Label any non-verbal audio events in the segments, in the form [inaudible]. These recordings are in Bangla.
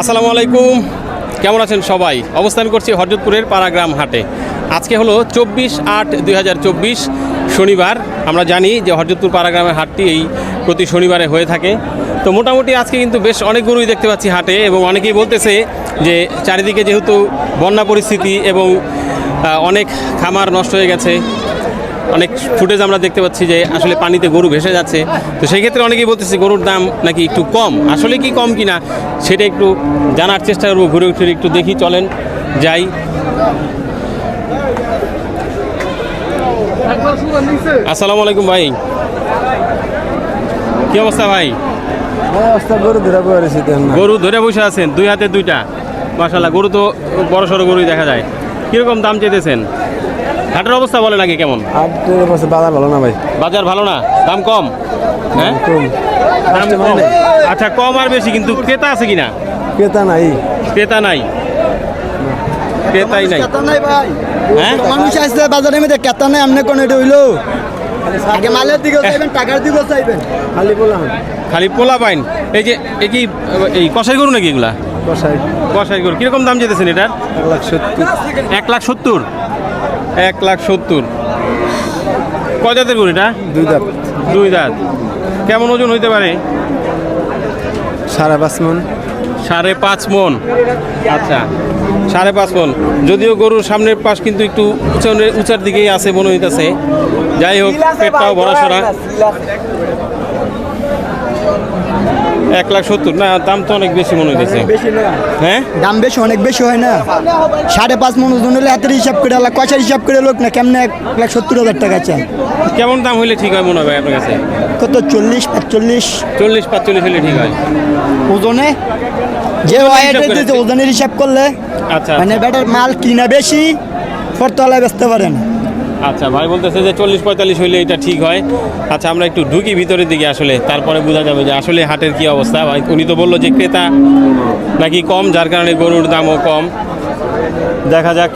আসসালামু আলাইকুম। কেমন আছেন সবাই? অবস্থান করছি হরজতপুরের পাড়াগ্রাম হাটে। আজকে হলো চব্বিশ আট দুই শনিবার। আমরা জানি যে হরজতপুর পাড়াগ্রামের হাটটি এই প্রতি শনিবারে হয়ে থাকে। তো মোটামুটি আজকে কিন্তু বেশ অনেক গরুই দেখতে পাচ্ছি হাটে এবং অনেকেই বলতেছে যে চারিদিকে যেহেতু বন্যা পরিস্থিতি এবং অনেক খামার নষ্ট হয়ে গেছে অনেক ফুটেজ আমরা দেখতে পাচ্ছি যে আসলে পানিতে গরু ভেসে যাচ্ছে। তো সেই ক্ষেত্রে অনেকেই বলতেছে গরুর দাম নাকি একটু কম। আসলে কি কম কিনা সেটা একটু জানার চেষ্টা করব ঘুরে ঘুরে একটু দেখি চলেন যাই। আসসালামু আলাইকুম ভাই। কি অবস্থা ভাই? গরু ধরে বসে আছেন দুই হাতে দুইটা। মাশাল্লাহ গরু তো বড় সড়ো গরুই দেখা যায়। কীরকম দাম চেয়েছেন? হাটের অবস্থা বলে নাকি কেমন? বছর বাজার ভালো না ভাই। বাজার ভালো না? দাম কম? হ্যাঁ? কম। দাম কম? আচ্ছা কম আর বেশি কিন্তু ক্রেতা আছে কিনা? ক্রেতা নাই। ক্রেতা নাই। ক্রেতাই নাই। কেতা নাই ভাই। হ্যাঁ? মানুষ আসছে বাজারের মধ্যে কেতা নাই আপনি কোন এটা হইল আগে মালের দিকে চাইবেন টাকার দিকে চাইবেন। খালি পোলা পাইন। এই যে এই কি এই কষাই গরু নাকি এগুলা? কষাই কষাই গরু। কীরকম দাম যেতেছেন এটার? এক লাখ সত্তর। এক লাখ সত্তর? এক লাখ সত্তর। কয় জাতের গরু এটা? দুই দাঁত। দুই দাঁত। কেমন ওজন হইতে পারে? সাড়ে পাঁচ মন। সাড়ে পাঁচ মন। আচ্ছা সাড়ে পাঁচ মন। যদিও গরুর সামনের পাশ কিন্তু একটু উঁচার দিকেই আছে মনে হইতেছে। যাই হোক পেটটাও ভরা সরা এক লাখ সত্তর। না দাম তো অনেক বেশি মনে হইতেছে। বেশি হ্যাঁ? দাম বেশি অনেক বেশি হয় না। সাড়ে পাঁচ মন ওজন হলে হাতের হিসাব করে আলা কষার হিসাব করে লোক না কেমন এক লাখ সত্তর হাজার টাকা চায়? কেমন দাম হইলে ঠিক হয় মনে হবে আপনার কাছে? কত? চল্লিশ পাঁচচল্লিশ? চল্লিশ পাঁচচল্লিশ হইলে ঠিক হয়। ওজনে? যে ওজনের হিসাব করলে আচ্ছা মানে বেটার মাল কিনা বেশি ফরতলায় বেচতে পারেন আচ্ছা ভাই বলতেছে যে চল্লিশ পঁয়তাল্লিশ হইলে এটা ঠিক হয়। আচ্ছা আমরা একটু ঢুকি ভিতরের দিকে আসলে তারপরে বোঝা যাবে যে আসলে হাটের কি অবস্থা। ভাই উনি তো বলল যে ক্রেতা নাকি কম যার কারণে গরুর দামও কম। দেখা যাক।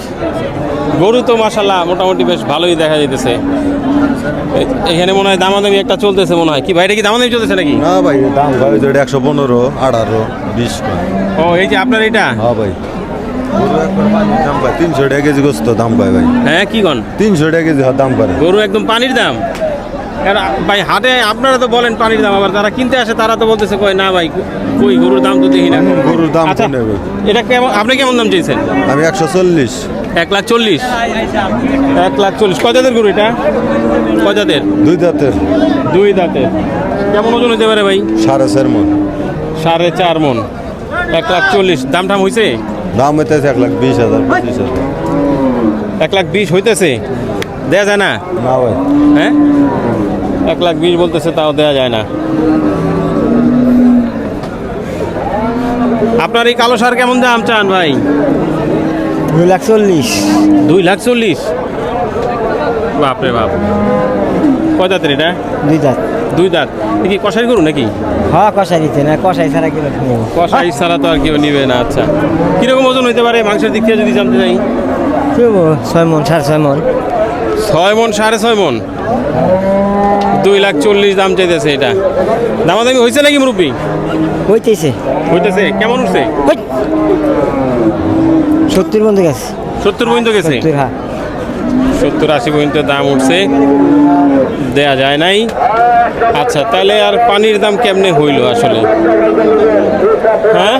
গরু তো মাসাল্লাহ মোটামুটি বেশ ভালোই দেখা যাইতেছে। এ- এখানে মনে হয় দামাদামি একটা চলতেছে মনে হয়। কি ভাইটা কি দামাদামি চলতেছে নাকি? না ভাই দাম ভাই একশো পনেরো আঠারো বিশ। ও এই যে আপনার এটা? হ্যাঁ ভাই। গরু একবার পানির দাম পায়। তিনশো টাকা কেজি গোস্ত দাম পায় ভাই। হ্যাঁ কি তিনশো টাকা কেজি দাম পায় গরু একদম পানির দাম। ভাই হাটে আপনারা তো বলেন পানির দাম আবার যারা কিনতে আসে তারা তো বলতেছে কই না ভাই কই গরুর দাম তো দেখি না। গরুর দাম আচ্ছা এটা কেমন আপনি কেমন দাম চেয়েছেন আমি একশো চল্লিশ। এক লাখ চল্লিশ। এক লাখ চল্লিশ। কয় জাতের গরু এটা? কয় জাতের? দুই দাঁতের দুই দাঁতের কেমন ওজন হতে পারে ভাই? সাড়ে চার মন। সাড়ে চার মন। এক লাখ চল্লিশ। দাম টাম হয়েছে দাম হইতেছে এক লাখ বিশ হাজার পঁচিশ হাজার। এক লাখ বিশ হইতেছে? দেয়া যায় না? না ভাই। হ্যাঁ? এক লাখ বিশ বলতেছে তাও দেওয়া যায় না। আপনার এই কালো সার কেমন দাম চান ভাই? দুই লাখ চল্লিশ। দুই লাখ চল্লিশ? বাপরে বাপ। কয় দাঁতের এটা? দুই দুই দাঁত। কি কষাই গরু নাকি? হ্যাঁ কষাই দিতে না কষাই ছাড়া কি নেব কষাই ছাড়া তো আর কেউ নিবে না আচ্ছা। কীরকম ওজন হইতে পারে মাংসের দিক থেকে যদি জানতে চাই? ছয় মন সাড়ে ছয় মন। ছয় মন সাড়ে ছয় মন? দুই লাখ চল্লিশ দাম চাইতেছে এটা। দামাদামি হয়েছে নাকি মুরব্বী? হইতেছে। হইতেছে। কেমন উঠছে? সত্তর বন্ধু গেছে। সত্তর পর্যন্ত গেছে? হ্যাঁ। সত্তর আশি পর্যন্ত দাম উঠছে। দেয়া যায় নাই। আচ্ছা তাহলে আর পানির দাম কেমনে হইল আসলে? হ্যাঁ?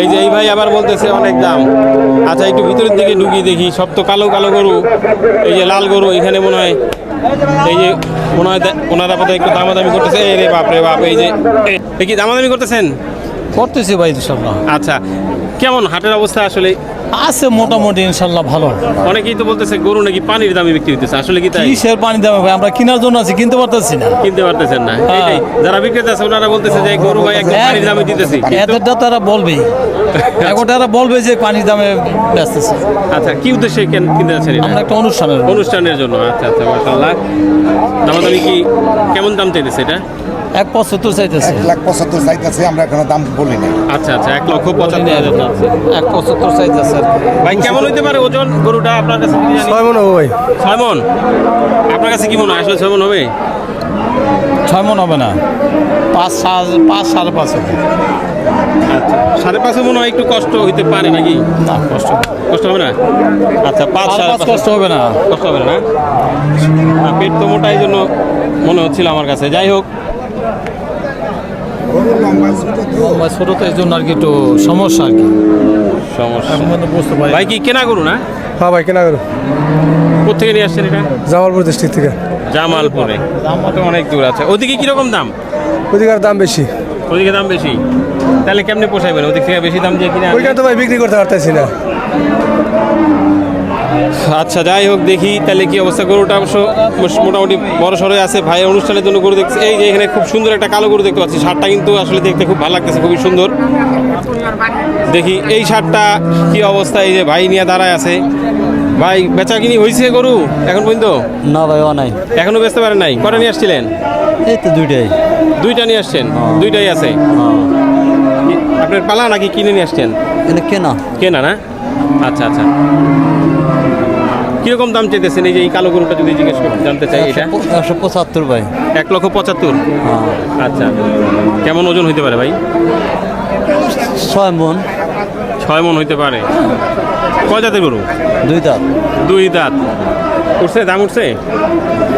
এই যে এই ভাই আবার বলতেছে অনেক দাম। আচ্ছা একটু ভিতরের দিকে ঢুকিয়ে দেখি। সব তো কালো কালো গরু। এই যে লাল গরু এখানে মনে হয় এই যে মনে হয় ওনারা বোধহয় একটু দামাদামি করতেছে। এই রে বাপ রে বাপ এই যে কি দামাদামি করতেছেন? করতেছি ভাই ইনশাল্লাহ। আচ্ছা কেমন হাটের অবস্থা আসলে? আছে মোটামুটি ইনশাল্লাহ ভালো। অনেকেই তো বলতেছে গরু নাকি পানির দামে বিক্রি হইতেছে। আসলে কি তাই? কিসের পানি দামে? ভাই আমরা কেনার জন্য আছি কিনতে পারতেছি না। কিনতে পারতেছেন না। এইটাই যারা বিক্রেতা আছে ওনারা বলতেছে যে গরু ভাই একদম পানির দামে দিতেছি। এদেরটা তারা বলবেই। [laughs] এখন তারা বলবে যে পানির দামে বেচতেছে আচ্ছা কি উদ্দেশ্যে কেন কিনতে এটা? আমরা একটা অনুষ্ঠানের অনুষ্ঠানের জন্য আচ্ছা আচ্ছা মাশাআল্লাহ। দামাদামি কি কেমন দাম চাইতেছে এটা? এক পঁচাত্তর চাইতেছে। এক লাখ পঁচাত্তর চাইতেছে আমরা এখনও দাম বলি নাই। আচ্ছা আচ্ছা এক লক্ষ পঁচাত্তর হাজার। এক পঁচাত্তর চাইতেছে আর কি। ভাই কেমন হইতে পারে ওজন? গরুটা আপনার কাছে কি জানি? ছয় মন হবে ভাই। ছয় মন? আপনার কাছে কি মনে হয়? আসলে ছয় মন হবে? ছয় মন হবে না। পাঁচ সাড়ে পাঁচ সাড়ে পাঁচ হবে। আচ্ছা সাড়ে পাঁচে মনে হয় একটু কষ্ট হইতে পারে নাকি? না কষ্ট কষ্ট হবে না? আচ্ছা পাঁচ সাড়ে পাঁচ কষ্ট হবে না। কষ্ট হবে না না, পেট তো মোটা এই জন্য মনে হচ্ছিল আমার কাছে। যাই হোক লম্বা ছোট তো এই জন্য আর কি একটু সমস্যা আর কি। সমস্যা। বুঝতে পারি। ভাই কি কেনা করু না? হ্যাঁ ভাই কেনা করো কোথেকে নিয়ে আসছেন এটা? জামালপুর ডিস্ট্রিক্ট থেকে। জামালপুরে। তো অনেক দূর আছে। ওদিকে কীরকম দাম? ওদিকার দাম বেশি। ওদিকে দাম বেশি? তাহলে কেমনে পোষাইবেন? ওদিক থেকে বেশি দাম দিয়ে কিনে? ওইখানে তো ভাই বিক্রি করতে পারতেছি না। আচ্ছা যাই হোক দেখি তাহলে কি অবস্থা। গরুটা অবশ্য মোটামুটি বড় সড়ে আছে। ভাই অনুষ্ঠানের জন্য গরু দেখছি। এই যে এখানে খুব সুন্দর একটা কালো গরু দেখতে পাচ্ছি। শার্টটা কিন্তু আসলে দেখতে খুব ভালো লাগতেছে খুবই সুন্দর। দেখি এই শার্টটা কি অবস্থা? এই যে ভাই নিয়ে দাঁড়ায় আছে। ভাই বেচা কিনি হয়েছে গরু এখন পর্যন্ত? না ভাই নাই। এখনও বেচতে পারেন নাই? কটা নিয়ে আসছিলেন? এই তো দুইটাই। দুইটা নিয়ে আসছেন? দুইটাই আছে? আপনার পালা নাকি কিনে নিয়ে আসছেন? কেনা। কেনা না? আচ্ছা আচ্ছা। কীরকম দাম চাইতেছেন? এই যে এই কালো গরুটা যদি জিজ্ঞেস করতে জানতে চাই এটা। একশো পঁচাত্তর ভাই। এক লক্ষ পঁচাত্তর? আচ্ছা। কেমন ওজন হইতে পারে ভাই? ছয় মন। ছয় মন হইতে পারে। কয় জাতের গরু? দুই দাঁত। দুই দাঁত। উঠছে? দাম উঠছে?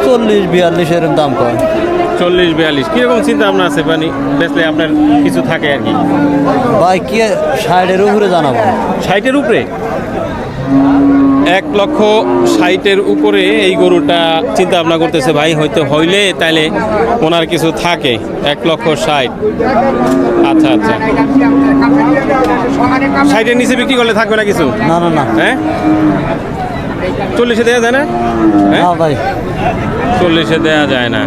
চল্লিশ বিয়াল্লিশ এরকম দাম কয়। চল্লিশ বিয়াল্লিশ। কীরকম চিন্তা ভাবনা আছে মানে বেচলে আপনার কিছু থাকে আর কি? ভাই কি সাইডের উপরে জানাব। ষাটের উপরে? এক লক্ষ ষাটের উপরে এই গরুটা চিন্তা ভাবনা করতেছে ভাই হয়তো হইলে তাইলে ওনার কিছু থাকে। এক লক্ষ ষাট। আচ্ছা আচ্ছা। ষাটের নিচে বিক্রি করলে থাকবে না কিছু? না না না। হ্যাঁ? চল্লিশে দেওয়া যায় না? হ্যাঁ? ভাই। চল্লিশে দেওয়া যায় না।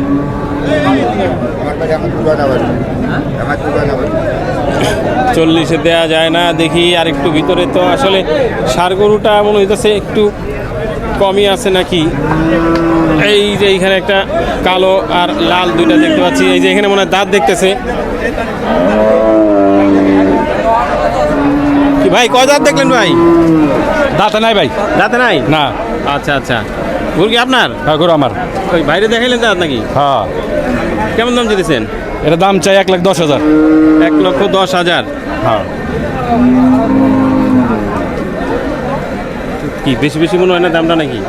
চল্লিশে দেওয়া যায় না দেখি আর একটু ভিতরে তো আসলে সার গরুটা মনে হইতেছে একটু কমই আছে নাকি? এই যে এইখানে একটা কালো আর লাল দুইটা দেখতে পাচ্ছি এই যে এখানে মনে হয় দাঁত দেখতেছে। কি ভাই কয় দাঁত দেখলেন ভাই? দাঁতে নাই ভাই। দাঁতে নাই? না। আচ্ছা আচ্ছা। গরু কি আপনার? হ্যাঁ গরু আমার। ওই বাইরে দেখাইলেন দাঁত নাকি হ্যাঁ। কেমন দাম দিতেছেন এটা দাম চাই এক লাখ দশ হাজার। এক লক্ষ দশ হাজার? হ্যাঁ। কি বেশি বেশি মনে হয় না দামটা নাকি?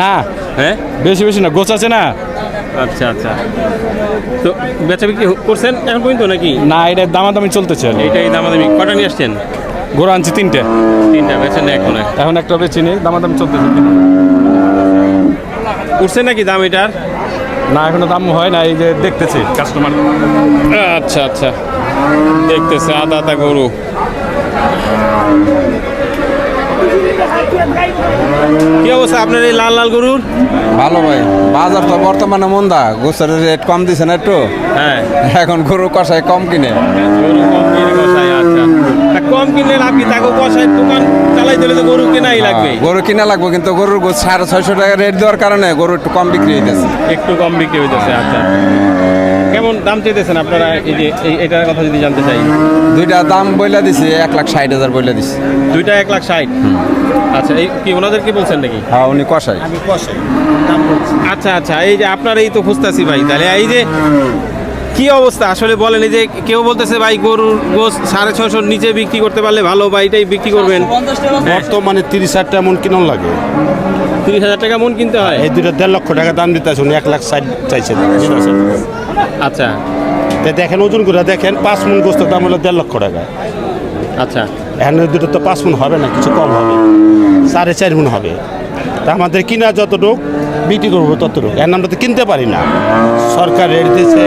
না। হ্যাঁ? বেশি বেশি না গোছ আছে না। আচ্ছা আচ্ছা। তো বেচা বিক্রি করছেন এখন পর্যন্ত নাকি? না এটা দামাদামি চলতেছে এইটাই দামাদামি। কটা নিয়ে আসছেন? গরু আনছি তিনটে। তিনটা বেচেন এখন। এখন একটা বেশি নেই দামাদামি চলতেছে উঠছে নাকি দাম এটার? না এখনও দাম হয় না এই যে দেখতেছি কাস্টমার আচ্ছা আচ্ছা। দেখতেছে আদা আদা গরু। কি অবস্থা আপনার এই লাল লাল গরুর? ভালো ভাই বাজার তো বর্তমানে মন্দা গোসের রেট কম দিছে না একটু। হ্যাঁ। এখন গরু কষাই কম কিনে। গরু কম কিনে কষায় আচ্ছা। কম কিনলে লাভ কি? তাকে কষায় দোকান চালাই দিলে তো গরু কেনাই লাগবে। গরু কিনা লাগবে কিন্তু গরুর সাড়ে ছয়শো টাকা রেট দেওয়ার কারণে গরু একটু কম বিক্রি হইতেছে। একটু কম বিক্রি হইতেছে আচ্ছা। কেমন দাম চাইতেছেন আপনারা? এই যে এই এটার কথা যদি জানতে চাই। দুইটা দাম বইলা দিছি এক লাখ ষাট হাজার বইলা দিছি। দুইটা এক লাখ ষাট? আচ্ছা এই কি ওনাদের কি বলছেন নাকি? হ্যাঁ উনি কষাই আচ্ছা আচ্ছা এই যে আপনার এই তো খুঁজতেছি ভাই তাহলে এই যে কি অবস্থা? আসলে বলেন এই যে কেউ বলতেছে ভাই গরুর গোস সাড়ে ছশোর নিচে বিক্রি করতে পারলে ভালো বা এটাই বিক্রি করবেন। বর্তমানে তিরিশ হাজার টাকা মন কিনুন লাগে। তিরিশ হাজার টাকা মন কিনতে হয়? এই দুটো দেড় লক্ষ টাকা দাম দিতে আসুন এক লাখ ষাট চাইছেন আচ্ছা। তা দেখেন ওজন করে দেখেন পাঁচ মন গোস্ত দাম হলো দেড় লক্ষ টাকা। আচ্ছা। এখন দুটো তো পাঁচ মন হবে না কিছু কম হবে। সাড়ে চার মন হবে। তা আমাদের কিনা যতটুক বিক্রি করব ততটুক। এখন আমরা তো কিনতে পারি না। সরকার রেট দিচ্ছে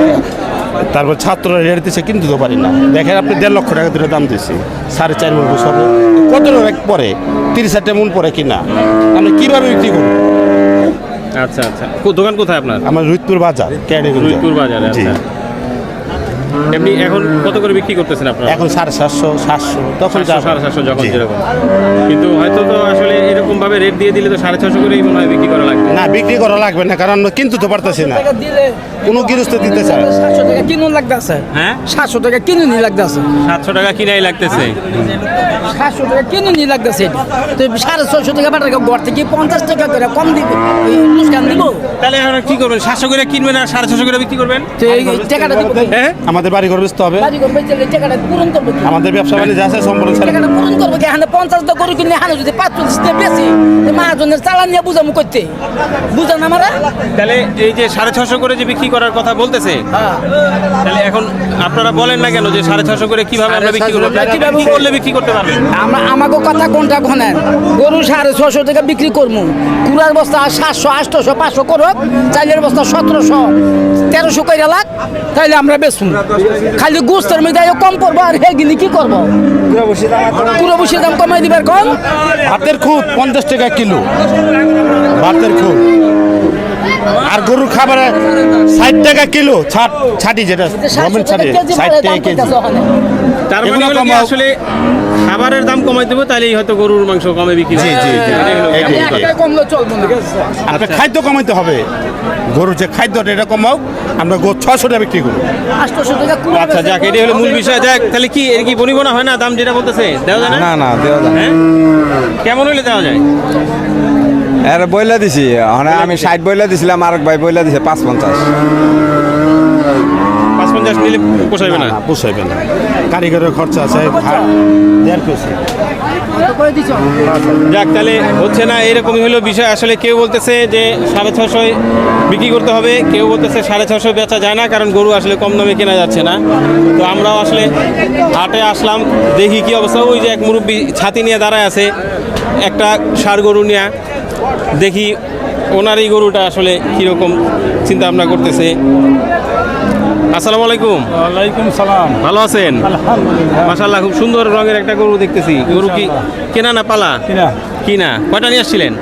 তারপর ছাত্ররা রেট দিচ্ছে কিনতে তো পারি না। দেখেন আপনি দেড় লক্ষ টাকা ধরে দাম দিচ্ছি সাড়ে চার মন বছর কত এক পরে? তিরিশ হাজার মন পরে কিনা? আমি কীভাবে বিক্রি করব? আচ্ছা আচ্ছা। দোকান কোথায় আপনার? আমার রুইতপুর বাজার রুইতপুর বাজার আচ্ছা। এমনি এখন কত করে বিক্রি করতেছেন আপনারা? এখন সাড়ে সাতশো সাতশো তখন সাড়ে সাতশো যখন যেরকম। কিন্তু হয়তো তো আসলে এরকম ভাবে রেট দিয়ে দিলে তো সাড়ে ছশো করেই মনে হয় বিক্রি করা লাগবে। না বিক্রি করা লাগবে না কারণ কিনতে তো পারতেছি না। কোনো গৃহস্থ দিতে চায় সাতশো টাকা কিনুন লাগতেছে। হ্যাঁ? সাতশো টাকা কিনুনি লাগতেছে। সাতশো টাকা কিনাই লাগতেছে। সাতশো টাকা কিনুনি লাগতেছে তো সাড়ে ছয়শো টাকা পাঠাবে ঘর থেকে পঞ্চাশ টাকা করে কম দিবে। লুসকান দিব। তাহলে কি করবেন? সাতশো করে কিনবেন আর সাড়ে ছশো করে বিক্রি করবেন? তো এই টাকাটা হ্যাঁ আমাদের আমাদের বাড়ি ঘর বেচতে হবে। বাড়ি? আমাদের ব্যবসা বাণিজ্য আছে সম্পূর্ণ ছেড়ে টাকাটা পূরণ করব এখানে পঞ্চাশ গরু এখানে যদি পাঁচ চল্লিশ দিয়ে বেশি। মাহাজনের চালান নিয়ে বুঝামু করতে। বুঝান আমরা তাহলে এই যে সাড়ে ছশো করে যে বিক্রি করার কথা বলতেছে তাহলে এখন আপনারা বলেন না কেন যে সাড়ে ছশো করে কীভাবে আমরা বিক্রি করব? কীভাবে কি করলে বিক্রি করতে পারবেন আমরা আমাকে কথা কোনটা ঘনেন গরু সাড়ে ছশো টাকা বিক্রি করব। কুড়ার বস্তা সাতশো আটশোশো পাঁচশো করুক চাইলের বস্তা সতেরোশো তেরোশো করে লাখ তাইলে আমরা বেচুন খালি গোস্তের মধ্যে কম করব আর হে গিনি কি করব? পুরো বসে দাম কমাই দিবার কম? ভাতের খুব পঞ্চাশ টাকা কিলো। ভাতের খুব। আর গরুর খাবারে ষাট টাকা কিলো ছাট ছাটি যেটা গভর্নমেন্ট ছাটে ষাট টাকা কেজি। তার মানে হলো কি আসলে খাবারের দাম কমাই দেবো তাহলেই হয়তো গরুর মাংস কমে বিক্রি। জি, জি, জি। যে। কমলে চলবো না। আপনার খাদ্য কমাইতে হবে। গরুর যে খাদ্যটা এটা কমাও আমরা গো ছশো টাকা বিক্রি করি আচ্ছা যাক এটাই হলো মূল বিষয়। যাক তাহলে কি এর কি বনিবনা হয় না? দাম যেটা বলতেছে দেওয়া যায় না? না না দেওয়া যায় হ্যাঁ? কেমন হইলে দেওয়া যায়? এর বইলা দিছি। মানে আমি ষাট বইলা দিছিলাম আরেক ভাই বইলা দিছে পাঁচ পঞ্চাশ পাঁচ পঞ্চাশ মিলে পোষাইবে না? না পোষাইবে না। কারিগরের খরচা আছে যাক, তাহলে হচ্ছে না, এরকমই হলো বিষয়। আসলে কেউ বলতেছে যে সাড়ে ছশোয় বিক্রি করতে হবে, কেউ বলতেছে সাড়ে ছশো বেচা যায় না, কারণ গরু আসলে কম দামে কেনা যাচ্ছে না। তো আমরাও আসলে হাটে আসলাম, দেখি কি অবস্থা। ওই যে এক মুরব্বী ছাতি নিয়ে দাঁড়ায় আছে, একটা ষাড় গরু নিয়ে। দেখি ওনার এই গরুটা আসলে কীরকম চিন্তা ভাবনা করতেছে। আসসালামু আলাইকুম। ওয়ালাইকুম সালাম। ভালো আছেন? মাশাল্লাহ খুব সুন্দর রঙের একটা গরু দেখতেছি। গরু কি কেনা না পালা? কিনা। কিনা। কয়টা নিয়ে আসছিলেন?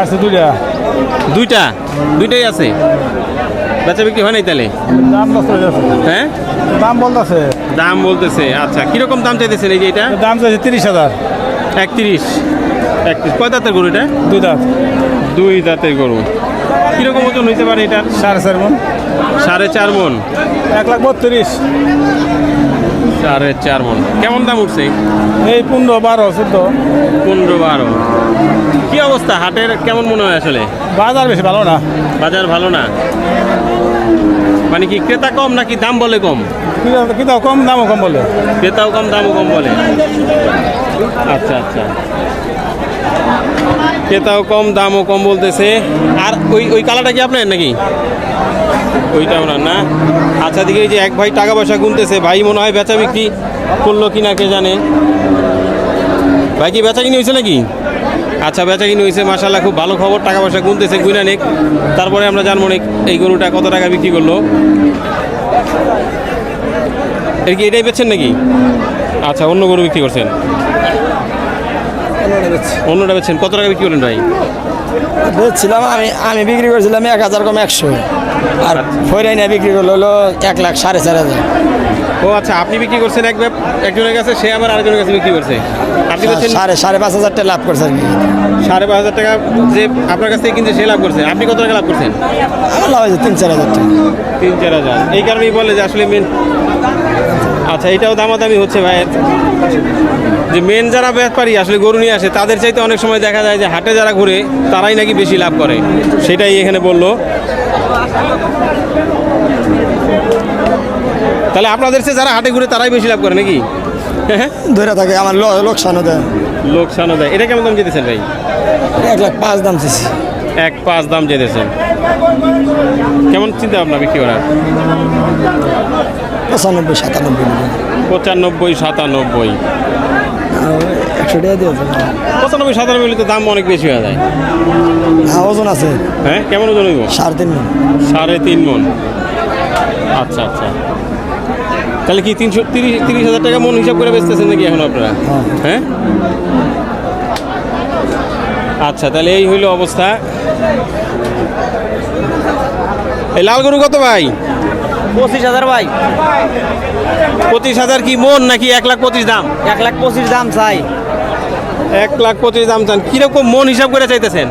আছে দুইটা। দুইটা? দুইটাই আছে? বেচা বিক্রি হয় নাই তাহলে? দাম হ্যাঁ? দাম বলতেছে। দাম বলতেছে। আচ্ছা কীরকম দাম চাইতেছেন এই যে এটা? দাম চাইছে তিরিশ হাজার। একত্রিশ। একত্রিশ। কয় দাঁতের গরু এটা? দুই দাঁত। দুই দাঁতের গরু। কীরকম ওজন হইতে পারে এটা সাড়ে চার মন। সাড়ে চার মন। এক লাখ বত্রিশ। সাড়ে চার মন। কেমন দাম উঠছে? এই পনেরো বারো চোদ্দ। পনেরো বারো। কি অবস্থা? হাটের কেমন মনে হয় আসলে? বাজার বেশি ভালো না। বাজার ভালো না? মানে কি ক্রেতা কম নাকি দাম বলে কম? কিন্তু কম দামও কম বলে। ক্রেতাও কম দামও কম বলে। আচ্ছা আচ্ছা। ক্রেতাও কম দামও কম বলতেছে। আর ওই ওই কালারটা কি আপনার নাকি? ওইটা ওনার না? আচ্ছা দিকে এই যে এক ভাই টাকা পয়সা গুনতেছে ভাই মনে হয় বেচা বিক্রি করল কিনা কে জানে? ভাই কি বেচা কিনে হয়েছে নাকি? আচ্ছা বেচা কিনে হয়েছে মাসাল্লাহ খুব ভালো খবর টাকা পয়সা গুনতেছে গুইনা নেক। তারপরে আমরা জানব নে এই গরুটা কত টাকা বিক্রি করল। এর কি এটাই বেচছেন নাকি? আচ্ছা অন্য গরু বিক্রি করছেন। অন্যটা বেচছেন কত টাকা বিক্রি করলেন ভাই? বেচছিলাম আমি আমি বিক্রি করেছিলাম এক হাজার কম একশো। আর ফৈরাই না বিক্রি করল হলো এক লাখ সাড়ে চার হাজার। ও আচ্ছা আপনি বিক্রি করছেন এক একজনের কাছে সে আবার আরেকজনের কাছে বিক্রি করছে। আপনি বলছেন সাড়ে সাড়ে পাঁচ হাজার টাকা লাভ করছেন কি। সাড়ে পাঁচ হাজার টাকা যে আপনার কাছ থেকে কিনছে সে লাভ করছে। আপনি কত টাকা লাভ করছেন? আমার লাভ হয়েছে তিন চার হাজার টাকা। তিন চার হাজার। এই কারণেই বলে যে আসলে মেন আচ্ছা এটাও দামাদামি হচ্ছে ভাইয়ের যে মেন যারা ব্যাপারী আসলে গরু নিয়ে আসে তাদের চাইতে অনেক সময় দেখা যায় যে হাটে যারা ঘুরে তারাই নাকি বেশি লাভ করে। সেটাই এখানে বলল। তাহলে আপনাদের সে যারা হাটে ঘুরে তারাই বেশি লাভ করে নাকি? হ্যাঁ ধরে থাকে আমার লোকসানও দেয়। লোকসানও দেয়। এটা কেমন দাম যেতেছেন ভাই? এক লাখ পাঁচ দাম চেয়েছি এক পাঁচ দাম যেতেছেন কেমন চিন্তা ভাবনা বিক্রি করার? পঁচানব্বই সাতানব্বই। পঁচানব্বই সাতানব্বই। একশো টাকা দিয়েছে পঁচানব্বই সাতানব্বই হলে তো দাম অনেক বেশি হয়ে যায়। হ্যাঁ ওজন আছে। হ্যাঁ কেমন ওজন হইব? সাড়ে তিন মণ। সাড়ে তিন মন। আচ্ছা আচ্ছা। তাহলে কি তিনশো তিরিশ তিরিশ হাজার টাকা মন হিসাব করে বেচতেছেন নাকি এখন আপনারা? হ্যাঁ? আচ্ছা তাহলে এই হইল অবস্থা। এই লাল গরু কত ভাই? পঁচিশ হাজার ভাই। পঁচিশ হাজার কি মন নাকি এক লাখ পঁচিশ দাম? এক লাখ পঁচিশ দাম চাই। এক লাখ পঁচিশ দাম চান। কীরকম মন হিসাব করে চাইতেছেন?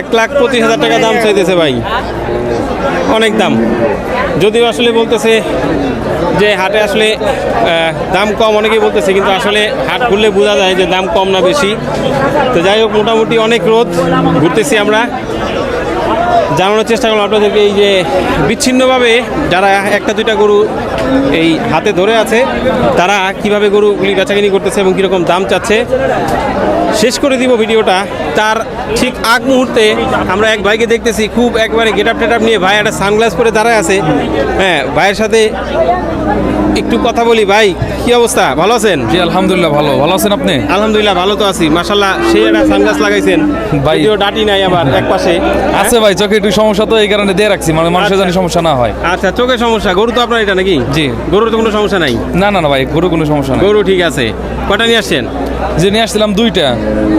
এক লাখ পঁচিশ হাজার টাকা দাম চাইতেছে ভাই। অনেক দাম। যদিও আসলে বলতেছে যে হাটে আসলে দাম কম, অনেকেই বলতেছে, কিন্তু আসলে হাট ঘুরলে বোঝা যায় যে দাম কম না বেশি। তো যাই হোক, মোটামুটি অনেক রোদ, ঘুরতেছি আমরা। জানানোর চেষ্টা করলাম আপনাদেরকে এই যে বিচ্ছিন্নভাবে যারা একটা দুইটা গরু এই হাতে ধরে আছে, তারা কীভাবে গরুগুলি বেচাকিনি করতেছে এবং কীরকম দাম চাচ্ছে, শেষ করে দিব ভিডিওটা। তার ঠিক আগ মুহূর্তে আমরা এক ভাইকে দেখতেছি, খুব একবারে গেট আপ নিয়ে ভাই একটা সানগ্লাস করে দাঁড়ায় আছে। হ্যাঁ ভাইয়ের সাথে একটু কথা বলি ভাই। কি অবস্থা? ভালো আছেন? জি আলহামদুলিল্লাহ ভালো। ভালো আছেন আপনি? আলহামদুলিল্লাহ ভালো তো আছি। মাশাল্লাহ সেই একটা সানগ্লাস লাগাইছেন। ভাই- ডাটি নাই আবার এক পাশে। আছে ভাই চোখে একটু সমস্যা তো এই কারণে দিয়ে রাখছি। মানে মানুষের জানি সমস্যা না হয়। আচ্ছা চোখে সমস্যা। গরু তো আপনার এটা নাকি? জি। গরুর তো কোনো সমস্যা নাই? না না না ভাই গরু কোনো সমস্যা নাই। গরু ঠিক আছে। কটা নিয়ে আসছেন? যে নিয়ে আসছিলাম দুইটা।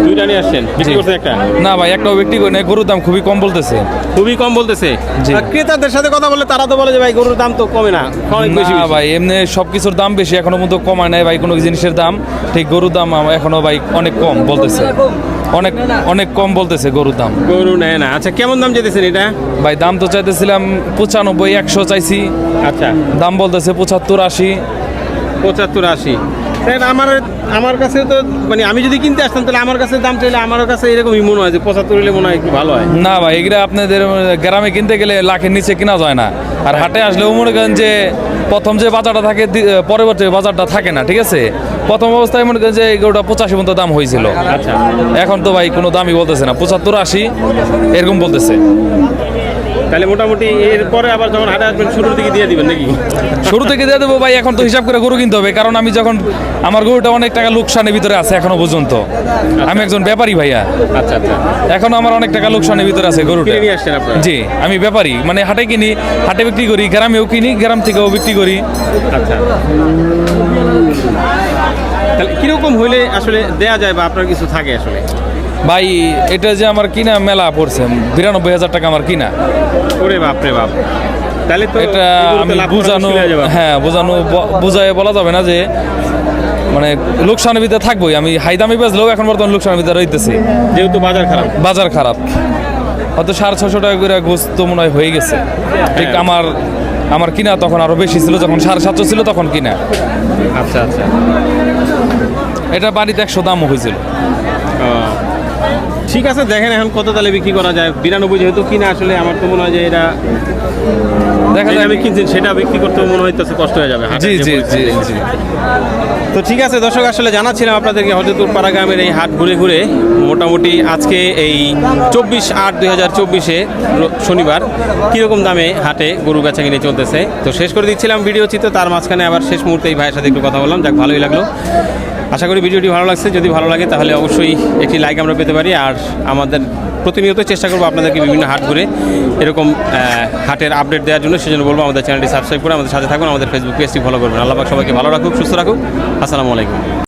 দুইটা নিয়ে আসছেন? বিক্রি। করছেন একটা? না ভাই একটাও ব্যক্তি করে নাই গরুর দাম খুবই কম বলতেছে। খুবই কম বলতেছে? ক্রেতাদের সাথে কথা বলে তারা তো বলে যে ভাই গরুর দাম তো কমে না অনেক বেশি না ভাই এমনি সব কিছুর দাম বেশি এখনও মতো কমায় নাই ভাই কোনো জিনিসের দাম। ঠিক গরুর দাম এখনও ভাই অনেক কম বলতেছে। অনেক অনেক কম বলতেছে গরুর দাম। গরু নেয় না। আচ্ছা কেমন দাম যেতেছেন এটা? ভাই দাম তো চাইতেছিলাম পঁচানব্বই একশো চাইছি। আচ্ছা। দাম বলতেছে পঁচাত্তর আশি। পঁচাত্তর আশি। আমার আমার কাছে তো মানে আমি যদি কিনতে আসতাম তাহলে আমার কাছে দাম চাইলে আমার কাছে এরকমই মনে হয় যে পঁচাত্তর হলে মনে হয় একটু ভালো হয়। না ভাই এগুলো আপনাদের গ্রামে কিনতে গেলে লাখের নিচে কিনা যায় না। আর হাটে আসলেও মনে করেন যে প্রথম যে বাজারটা থাকে পরবর্তী বাজারটা থাকে না ঠিক আছে? প্রথম অবস্থায় মনে করেন যে এগুলোটা পঁচাশি মতো দাম হয়েছিল। আচ্ছা। এখন তো ভাই কোনো দামই বলতেছে না পঁচাত্তর আশি এরকম বলতেছে। তাহলে মোটামুটি এরপরে আবার যখন হাটে আসবেন শুরুর দিকে দিয়ে দিবেন নাকি? শুরু থেকে দিয়ে দেবো ভাই এখন তো হিসাব করে গরু কিনতে হবে। কারণ আমি যখন আমার গরুটা অনেক টাকা লোকসানের ভিতরে আছে এখনও পর্যন্ত। আমি একজন ব্যাপারী ভাইয়া। আচ্ছা আচ্ছা। এখন আমার অনেক টাকা লোকসানের ভিতরে আছে গরুটা? জি আমি ব্যাপারী। মানে হাটে কিনি হাটে বিক্রি করি গ্রামেও কিনি গ্রাম থেকেও বিক্রি করি। আচ্ছা। তাহলে কীরকম হইলে আসলে দেয়া যায় বা আপনার কিছু থাকে আসলে? ভাই এটা যে আমার কিনা মেলা পড়ছে বিরানব্বই হাজার টাকা আমার কিনা। ওরে বাপ রে বাপ। তাহলে তো এটা আমি বুঝানো হয়ে বোঝানো বুঝায় বলা যাবে না যে মানে লোকসানের ভিতরে থাকবোই। আমি হাই দামি বেচলেও এখন বর্তমানে লোকসানের ভিতরে রইতেছি। যেহেতু বাজার খারাপ। বাজার খারাপ। হয়তো সাড়ে ছশো টাকা করে গোস্ত মনে হয় হয়ে গেছে। ঠিক হ্যাঁ। আমার আমার কিনা তখন আরও বেশি ছিল যখন সাড়ে সাতশো ছিল তখন কিনা। আচ্ছা আচ্ছা। এটা বাড়িতে একশো দামও হয়েছিল। ঠিক আছে দেখেন এখন কত তাহলে বিক্রি করা যায়। বিরানব্বই যেহেতু কিনা আসলে আমার তো মনে হয় যে এটা দেখা যায় আমি কিনছেন সেটা বিক্রি করতে মনে হইতেছে কষ্ট হয়ে যাবে। জি জি জি জি। তো ঠিক আছে দর্শক আসলে জানাচ্ছিলাম আপনাদেরকে হজরতুর পাড়া গ্রামের এই হাট ঘুরে ঘুরে। মোটামুটি আজকে এই চব্বিশ আট দুই হাজার চব্বিশে শনিবার কীরকম দামে হাটে গরু বেচা কিনে চলতেছে। তো শেষ করে দিচ্ছিলাম ভিডিও চিত্র তার মাঝখানে আবার শেষ মুহূর্তে এই ভাইয়ের সাথে একটু কথা বললাম। যাক ভালোই লাগল। আশা করি ভিডিওটি ভালো লাগছে। যদি ভালো লাগে তাহলে অবশ্যই একটি লাইক আমরা পেতে পারি। আর আমাদের প্রতিনিয়ত চেষ্টা করব আপনাদেরকে বিভিন্ন হাট ঘুরে এরকম হাটের আপডেট দেওয়ার জন্য। সেজন্য বলব আমাদের চ্যানেলটি সাবস্ক্রাইব করে আমাদের সাথে থাকুন। আমাদের ফেসবুক পেজটি ফলো করবেন। আল্লাহ সবাইকে ভালো রাখুক, সুস্থ রাখুক। আসসালামু আলাইকুম।